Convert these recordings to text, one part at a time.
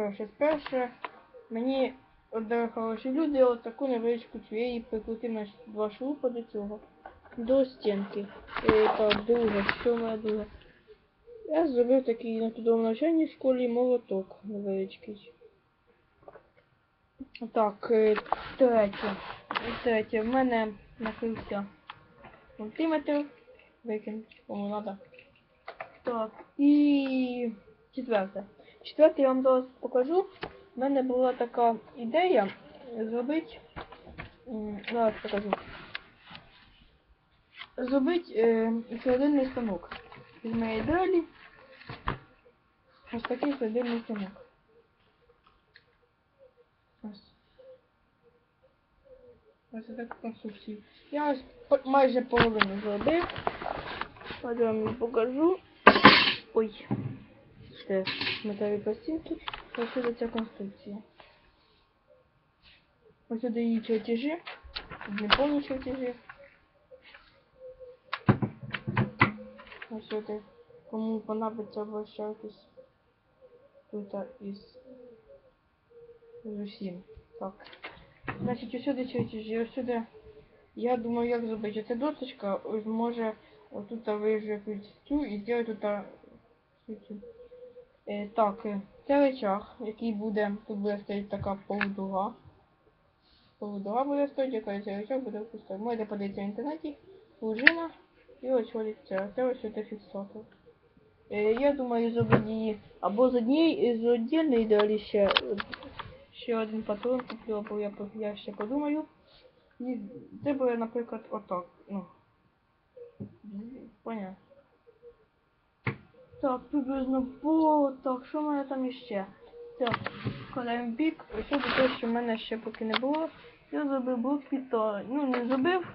перше сперше. Мені одали хороші люди от таку невеличку цвії прикрутив на два шурупа до цього. До стінки. І так, друге, що моя друге? Я зробив такий на трудовому навчанні в школі молоток невеличкий. Так, е, третє. Третє. В мене накрився сантиметр. Викинуть, кому надо. Так, і четверте. Четверте я вам зараз покажу. У мене була така ідея зробити. Зараз покажу. Зробити е, холодильний станок. З моєї дрелі. Ось такий холодильний станок. Ось. Ось така конструкція. Я ось майже половину зробив. Ось я вам покажу. Ой. Це металеві пластинки. Ось сюди ця конструкція. Ось сюди її чертежі. Не повні чертежі. Ось сюди. Кому понадобиться обращайтесь. Тут із з усім. Так. Значить, ось сюди чертежі, ось сюди. Я думаю, як зробити. Ця досочка може отут вижити цю і зробити тут цю. Е, так, е, це речах, який буде, тут буде стоїть така полудуга. Полудуга буде стоїть, яка цей речах буде пустой. Можете подивитися в інтернеті, пружина і ось це. Це ось це фіксатор. Е, я думаю, зробити її або з однієї, з однієї далі ще, ще один патрон куплю, або я, я ще подумаю. І це буде, наприклад, отак. Ну. Понятно. Так, приблизно по... Так, що в мене там іще? Так, кладаємо бік. Ось це те, що в мене ще поки не було. Я зробив блок питання. Ну, не зробив,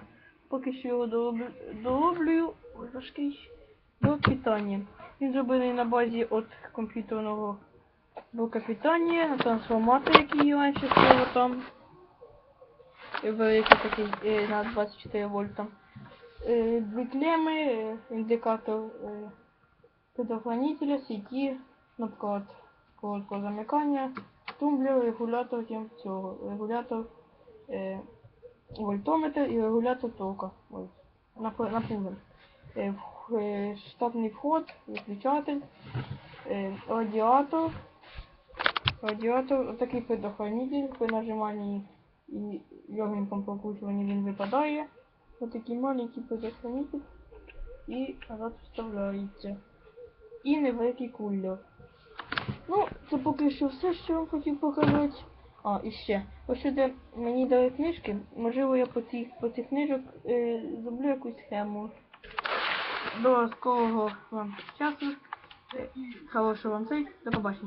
поки що його дороблю, дороблюю. Ой, важкий. Блок питання. Він зроблений на базі от комп'ютерного блока питання, трансформатор, який раніше стояв там. Великий такий е, на 24 вольта. Е, Дві клеми, е, індикатор. Предохранителя сети, наприклад, короткого замикання, тумблер, регулятор цього, регулятор е, вольтометр і регулятор тока. Напруги. Е, е, штатний вход, виключатель, е, радіатор, радіатор, такий предохранитель, при нажиманні і легенькому прокручуванні він випадає. Ось такий маленький предохранитель і назад вставляється і невеликий кулер. Ну, це поки що все, що я хотів показати. А, і ще. Ось сюди мені дали книжки. Можливо, я по цих, по цих книжок е, зроблю якусь схему. До скорого вам часу. Хорошого вам цей. До побачення.